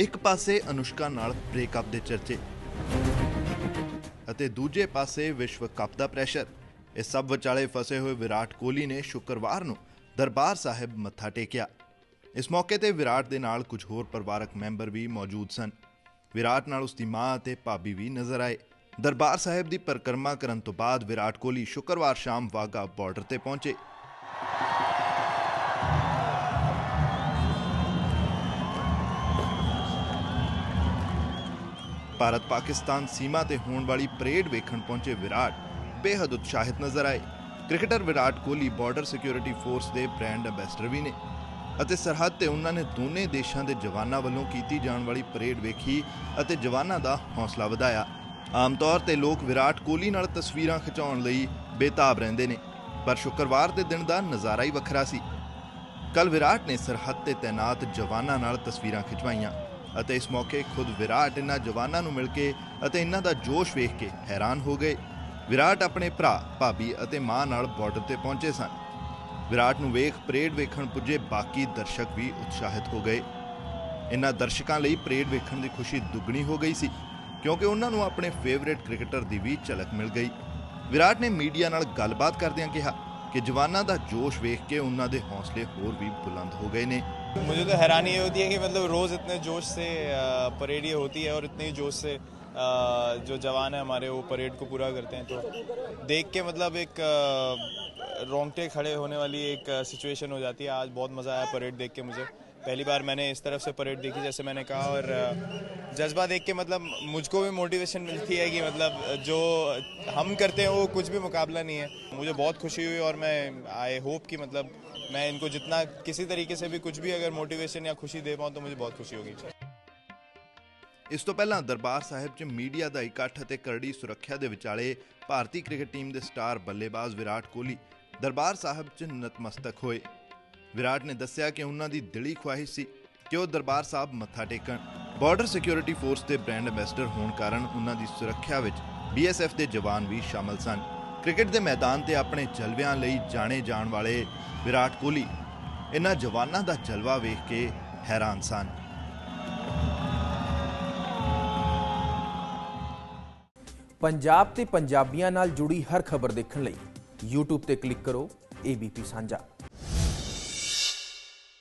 ਇੱਕ ਪਾਸੇ ਅਨੁਸ਼ਕਾ ਨਾਲ ਬ੍ਰੇਕਅਪ ਦੇ ਚਰਚੇ ਅਤੇ ਦੂਜੇ ਪਾਸੇ ਵਿਸ਼ਵ ਕੱਪ ਦਾ ਪ੍ਰੈਸ਼ਰ। ਇਸ ਸਭ ਵਿਚਾਲੇ ਫਸੇ ਹੋਏ ਵਿਰਾਟ ਕੋਹਲੀ ਨੇ ਸ਼ੁੱਕਰਵਾਰ ਨੂੰ ਦਰਬਾਰ ਸਾਹਿਬ ਮੱਥਾ ਟੇਕਿਆ। ਇਸ ਮੌਕੇ ਤੇ ਵਿਰਾਟ ਦੇ ਨਾਲ ਕੁਝ ਹੋਰ ਪਰਿਵਾਰਕ ਮੈਂਬਰ ਵੀ ਮੌਜੂਦ ਸਨ। ਵਿਰਾਟ ਨਾਲ ਉਸ ਦੀ ਮਾਂ ਅਤੇ ਭਾਬੀ ਵੀ ਨਜ਼ਰ ਆਏ। ਦਰਬਾਰ ਸਾਹਿਬ ਦੀ ਪਰਿਕਰਮਾ ਕਰਨ ਤੋਂ ਬਾਅਦ ਵਿਰਾਟ ਕੋਹਲੀ ਸ਼ੁੱਕਰਵਾਰ ਸ਼ਾਮ ਵਾਗਾ ਬਾਰਡਰ ਤੇ ਪਹੁੰਚੇ। ਭਾਰਤ ਪਾਕਿਸਤਾਨ ਸੀਮਾ ਤੇ ਹੋਣ ਵਾਲੀ ਪਰੇਡ ਵੇਖਣ ਪਹੁੰਚੇ ਵਿਰਾਟ, ਬੇਹੱਦ ਉਤਸ਼ਾਹਿਤ ਨਜ਼ਰ ਆਏ। Cricketer Virat Kohli border security force ਦੇ ਬ੍ਰਾਂਡ ਐਂਬੈਸਡਰ ਵੀ ਨੇ ਅਤੇ ਸਰਹੱਦ ਤੇ ਉਹਨਾਂ ਨੇ ਦੋਨੇ ਦੇਸ਼ਾਂ ਦੇ ਜਵਾਨਾਂ ਵੱਲੋਂ ਕੀਤੀ ਜਾਣ ਵਾਲੀ ਪਰੇਡ ਵੇਖੀ ਅਤੇ ਜਵਾਨਾਂ ਦਾ ਹੌਸਲਾ ਵਧਾਇਆ। ਆਮ ਤੌਰ ਤੇ ਲੋਕ ਵਿਰਾਟ ਕੋਹਲੀ ਨਾਲ ਤਸਵੀਰਾਂ ਖਿਚਾਉਣ ਲਈ ਬੇਤਾਬ ਰਹਿੰਦੇ ਨੇ, ਪਰ ਸ਼ੁੱਕਰਵਾਰ ਦੇ ਦਿਨ ਦਾ ਨਜ਼ਾਰਾ ਹੀ ਵੱਖਰਾ ਸੀ। ਕੱਲ ਵਿਰਾਟ ਨੇ ਸਰਹੱਦ ਤੇ ਤਾਇਨਾਤ ਜਵਾਨਾਂ ਨਾਲ ਤਸਵੀਰਾਂ ਖਿਚਵਾਈਆਂ। ਅਤੇ ਇਸ ਮੌਕੇ ਖੁਦ ਵਿਰਾਟ ਇਹਨਾਂ ਜਵਾਨਾਂ ਨੂੰ ਮਿਲ ਕੇ ਅਤੇ ਇਹਨਾਂ ਦਾ ਜੋਸ਼ ਵੇਖ ਕੇ ਹੈਰਾਨ ਹੋ ਗਏ। ਵਿਰਾਟ ਆਪਣੇ ਭਰਾ, ਭਾਬੀ ਅਤੇ ਮਾਂ ਨਾਲ ਬਾਰਡਰ ਤੇ ਪਹੁੰਚੇ ਸਨ। ਵਿਰਾਟ ਨੂੰ ਵੇਖ ਪਰੇਡ ਵੇਖਣ ਪੁੱਜੇ ਬਾਕੀ ਦਰਸ਼ਕ ਵੀ ਉਤਸ਼ਾਹਿਤ ਹੋ ਗਏ। ਇਹਨਾਂ ਦਰਸ਼ਕਾਂ ਲਈ ਪਰੇਡ ਵੇਖਣ ਦੀ ਖੁਸ਼ੀ ਦੁੱਗਣੀ ਹੋ ਗਈ ਸੀ, ਕਿਉਂਕਿ ਉਹਨਾਂ ਨੂੰ ਆਪਣੇ ਫੇਵਰੇਟ ਕ੍ਰਿਕਟਰ ਦੀ ਵੀ ਝਲਕ ਮਿਲ ਗਈ। ਵਿਰਾਟ ਨੇ ਮੀਡੀਆ ਨਾਲ ਗੱਲਬਾਤ ਕਰਦਿਆਂ ਕਿਹਾ ਕਿ ਜਵਾਨਾਂ ਦਾ ਜੋਸ਼ ਵੇਖ ਕੇ ਉਹਨਾਂ ਦੇ ਹੌਸਲੇ ਹੋਰ ਵੀ ਬੁਲੰਦ ਹੋ ਗਏ ਨੇ। मुझे तो हैरानी ये होती है कि मतलब रोज़ इतने जोश से परेड ये होती है और इतने जोश से जो जवान है हमारे, वो परेड को पूरा करते हैं। तो देख के मतलब एक रोंगटे खड़े होने वाली एक सिचुएशन हो जाती है। आज बहुत मज़ा आया परेड देख के मुझे। पहली बार मैंने इस तरफ से परेड देखी जैसे मैंने कहा और अ, जज्बा देख के मतलब मुझको भी मोटिवेशन मिलती है कि मतलब जो हम करते हैं वो कुछ भी मुकाबला नहीं है मुझे बहुत खुशी हुई और मैं आई होप कि मतलब मैं इनको जितना किसी तरीके से भी कुछ भी अगर मोटिवेशन या खुशी दे पाऊँ तो मुझे बहुत खुशी होगी ਇਸ ਤੋਂ ਪਹਿਲਾਂ ਦਰਬਾਰ ਸਾਹਿਬ 'ਚ ਮੀਡੀਆ ਦਾ ਇਕੱਠ ਅਤੇ ਕਰੜੀ ਸੁਰੱਖਿਆ ਦੇ ਵਿਚਾਲੇ ਭਾਰਤੀ ਕ੍ਰਿਕਟ ਟੀਮ ਦੇ ਸਟਾਰ ਬੱਲੇਬਾਜ਼ ਵਿਰਾਟ ਕੋਹਲੀ ਦਰਬਾਰ ਸਾਹਿਬ 'ਚ ਨਤਮਸਤਕ ਹੋਏ ਵਿਰਾਟ ਨੇ ਦੱਸਿਆ ਕਿ ਉਹਨਾਂ ਦੀ ਦਿਲੀ ਖੁਆਇਸ਼ ਸੀ ਕਿ ਉਹ ਦਰਬਾਰ ਸਾਹਿਬ ਮੱਥਾ ਟੇਕਣ। ਬਾਰਡਰ ਸਿਕਿਉਰਿਟੀ ਫੋਰਸ ਦੇ ਬ੍ਰਾਂਡ ਐਂਬੈਸਡਰ ਹੋਣ ਕਾਰਨ ਉਹਨਾਂ ਦੀ ਸੁਰੱਖਿਆ ਵਿੱਚ ਬੀਐਸਐਫ ਦੇ ਜਵਾਨ ਵੀ ਸ਼ਾਮਲ ਸਨ। ਕ੍ਰਿਕਟ ਦੇ ਮੈਦਾਨ ਤੇ ਆਪਣੇ ਜਲਵਿਆਂ ਲਈ ਜਾਣੇ ਜਾਣ ਵਾਲੇ ਵਿਰਾਟ ਕੋਹਲੀ ਇਹਨਾਂ ਜਵਾਨਾਂ ਦਾ ਜਲਵਾ ਵੇਖ ਕੇ ਹੈਰਾਨ ਸਨ। ਪੰਜਾਬ ਤੇ ਪੰਜਾਬੀਆਂ ਨਾਲ ਜੁੜੀ ਹਰ ਖਬਰ ਦੇਖਣ ਲਈ YouTube ਤੇ ਕਲਿੱਕ ਕਰੋ ABP ਸਾਂਝਾ।